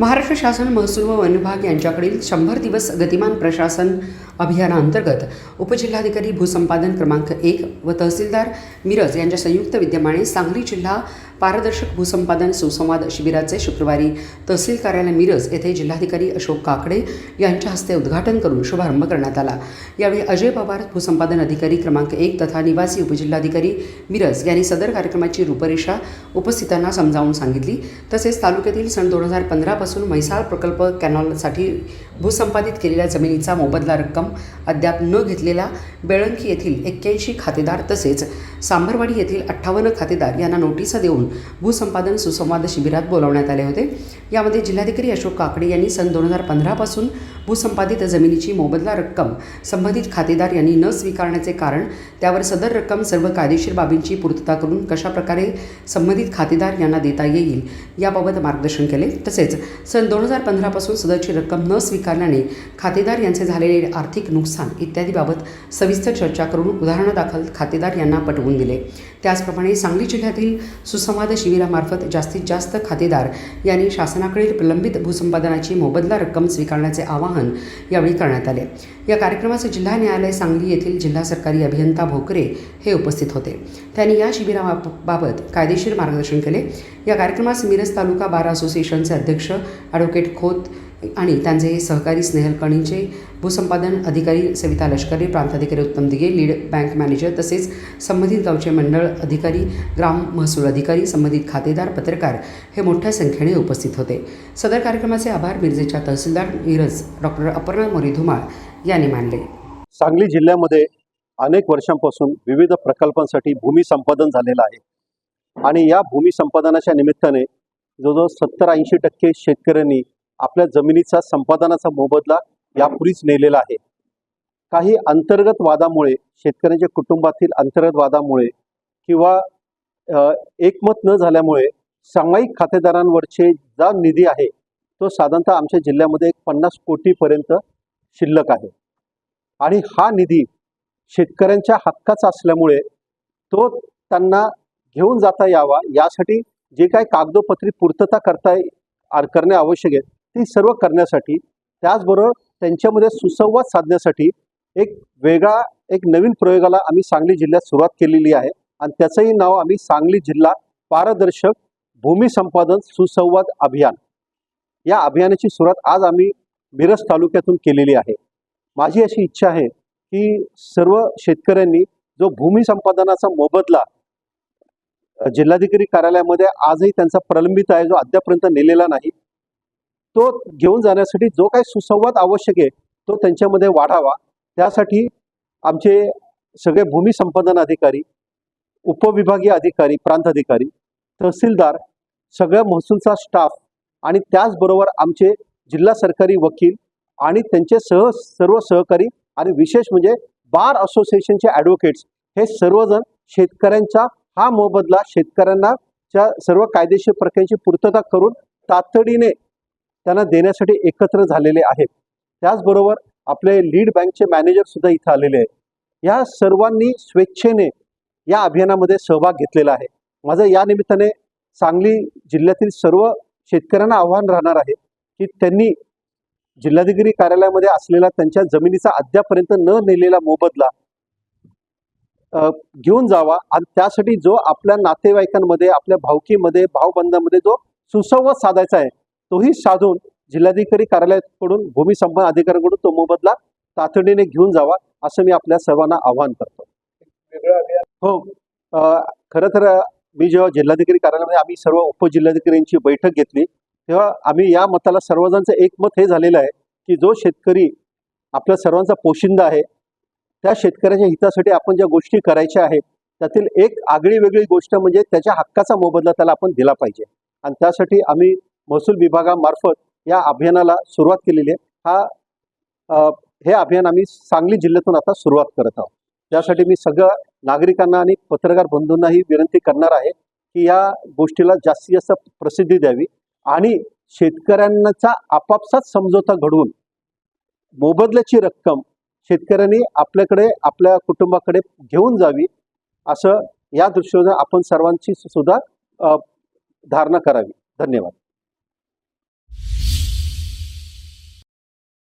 महाराष्ट्र शासन महसूल व वन विभाग यांच्याकडील शंभर दिवस गतिमान प्रशासन अभियानाअंतर्गत उपजिल्हाधिकारी भूसंपादन क्रमांक एक व तहसीलदार मिरज यांच्या संयुक्त विद्यमाने सांगली जिल्हा पारदर्शक भूसंपादन सुसंवाद शिबिराचे शुक्रवारी तहसील कार्यालय मिरज येथे जिल्हाधिकारी अशोक काकडे यांच्या हस्ते उद्घाटन करून शुभारंभ करण्यात आला. यावेळी अजय पवार भूसंपादन अधिकारी क्रमांक एक तथा निवासी उपजिल्हाधिकारी मिरज यांनी सदर कार्यक्रमाची रूपरेषा उपस्थितांना समजावून सांगितली. तसेच तालुक्यातील सन दोन हजार पंधरापासून म्हैसाळ प्रकल्प कॅनॉलसाठी भूसंपादित केलेल्या जमिनीचा मोबदला रक्कम अद्याप न घेतलेला बेळंकी येथील एक्क्याऐंशी खातेदार तसेच सांभरवाडी येथील अठ्ठावन्न खातेदार यांना नोटिसा देऊन भूसंपादन सुसंवाद शिबिरात बोलावण्यात आले होते. यामध्ये जिल्हाधिकारी अशोक काकडे यांनी सन दोन हजार पंधरापासून भूसंपादित जमिनीची मोबदला रक्कम संबंधित खातेदार यांनी न स्वीकारण्याचे कारण त्यावर सदर रक्कम सर्व कायदेशीर बाबींची पूर्तता करून कशाप्रकारे संबंधित खातेदार यांना देता येईल याबाबत मार्गदर्शन केले. तसेच सन दोन हजार पंधरापासून सदरची रक्कम न स्वीकार स्वीकारल्याने खातेदार यांचे झालेले आर्थिक नुकसान इत्यादीबाबत सविस्तर चर्चा करून उदाहरणादाखल खातेदार यांना पटवून दिले. त्याचप्रमाणे सांगली जिल्ह्यातील सुसंवाद शिबिरामार्फत जास्तीत जास्त खातेदार यांनी शासनाकडील प्रलंबित भूसंपादनाची मोबदला रक्कम स्वीकारण्याचे आवाहन यावेळी करण्यात आले. या कार्यक्रमाचे जिल्हा न्यायालय सांगली येथील जिल्हा सरकारी अभियंता भोकरे हे उपस्थित होते. त्यांनी या शिबिराबाबत कायदेशीर मार्गदर्शन केले. या कार्यक्रमास मिरज तालुका बार असोसिएशनचे अध्यक्ष ॲडव्होकेट खोत आणि त्यांचे सहकारी स्नेहल कणींचे भूसंपादन अधिकारी सविता लष्करे प्रांताधिकारी उत्तम दिगे लीड बँक मॅनेजर तसेच संबंधित गावचे मंडळ अधिकारी ग्राम महसूल अधिकारी संबंधित खातेदार पत्रकार हे मोठ्या संख्येने उपस्थित होते. सदर कार्यक्रमाचे आभार मिरजेच्या तहसीलदार मिरज डॉक्टर अपर्णा मोरी धुमाळ यांनी मानले. सांगली जिल्ह्यामध्ये अनेक वर्षांपासून विविध प्रकल्पांसाठी भूमी संपादन झालेलं आहे. आणि या भूमी संपादनाच्या निमित्ताने जवळजवळ सत्तर ऐंशी टक्के शेतकऱ्यांनी आपल्या जमिनीचा संपादनाचा मोबदला यापूर्वीच नेलेला आहे. काही अंतर्गत वादामुळे शेतकऱ्यांच्या कुटुंबातील अंतर्गत वादामुळे किंवा एकमत न झाल्यामुळे सामायिक खातेदारांवरचे जा निधी आहे तो साधारणतः आमच्या जिल्ह्यामध्ये एक पन्नास कोटीपर्यंत शिल्लक आहे. आणि हा निधी शेतकऱ्यांच्या हक्काचा असल्यामुळे तो त्यांना घेऊन जाता यावा यासाठी जे काही कागदोपत्री पूर्तता करता करणे आवश्यक आहे ती सर्व करण्यासाठी त्याचबरोबर त्यांच्यामध्ये सुसंवाद साधण्यासाठी एक वेगळा एक नवीन प्रयोगाला आम्ही सांगली जिल्ह्यात सुरुवात केलेली आहे. आणि त्याचंही नाव आम्ही सांगली जिल्हा पारदर्शक भूमी संपादन सुसंवाद अभियान. या अभियानाची सुरुवात आज आम्ही मिरज तालुक्यातून केलेली आहे. माझी अशी इच्छा आहे की सर्व शेतकऱ्यांनी जो भूमी संपादनाचा मोबदला जिल्हाधिकारी कार्यालयामध्ये आजही त्यांचा प्रलंबित आहे जो अद्यापर्यंत नेलेला नाही तो घेऊन जाण्यासाठी जो काही सुसंवाद आवश्यक आहे तो त्यांच्यामध्ये वाढावा. त्यासाठी आमचे सगळे भूमी संपादन अधिकारी उपविभागीय अधिकारी प्रांत अधिकारी तहसीलदार सगळ्या महसूलचा स्टाफ आणि त्याचबरोबर आमचे जिल्हा सरकारी वकील आणि त्यांचे सह सर्व सहकारी आणि विशेष म्हणजे बार असोसिएशनचे ॲडव्होकेट्स हे सर्वजण शेतकऱ्यांचा हा मोबदला शेतकऱ्यांना च्या सर्व कायदेशीर प्रक्रियांची पूर्तता करून तातडीने त्यांना देण्यासाठी एकत्र झालेले आहेत. त्याचबरोबर आपले लीड बँकचे मॅनेजर सुद्धा इथं आलेले आहेत. या सर्वांनी स्वेच्छेने या अभियानामध्ये सहभाग घेतलेला आहे. माझं या निमित्ताने सांगली जिल्ह्यातील सर्व शेतकऱ्यांना आव्हान राहणार आहे की त्यांनी जिल्हाधिकारी कार्यालयामध्ये असलेला त्यांच्या जमिनीचा अद्यापर्यंत न नेलेला मोबदला घेऊन जावा आणि त्यासाठी जो आपल्या नातेवाईकांमध्ये आपल्या भावकीमध्ये भावबंधामध्ये जो सुसंवाद साधायचा आहे तोही साधून जिल्हाधिकारी कार्यालयाकडून भूमी संपन्न अधिकाऱ्यांकडून तो मोबदला तातडीने घेऊन जावा असं मी आपल्या सर्वांना आवाहन करतो. हो. खरं तर मी जेव्हा जिल्हाधिकारी कार्यालयामध्ये आम्ही सर्व उपजिल्हाधिकाऱ्यांची बैठक घेतली तेव्हा आम्ही या मताला सर्वजणांचं एकमत हे झालेलं आहे की जो शेतकरी आपल्या सर्वांचा पोशिंदा आहे त्या शेतकऱ्याच्या हितासाठी आपण ज्या गोष्टी करायच्या आहेत त्यातील एक आगळी वेगळी गोष्ट म्हणजे त्याच्या हक्काचा मोबदला त्याला आपण दिला पाहिजे. आणि त्यासाठी आम्ही महसूल विभागामार्फत या अभियानाला सुरुवात केलेली आहे. हा हे अभियान आम्ही सांगली जिल्ह्यातून आता सुरुवात करत आहोत. त्यासाठी मी सगळ्या नागरिकांना आणि पत्रकार बंधूंनाही विनंती करणार आहे की या गोष्टीला जास्तीत जास्त प्रसिद्धी द्यावी आणि शेतकऱ्यांचा आपापसात समझोता घडवून मोबदल्याची रक्कम शेतकऱ्यांनी आपल्याकडे आपल्या कुटुंबाकडे घेऊन जावी असं या दृष्टीने आपण सर्वांची सुद्धा धारणा करावी. धन्यवाद.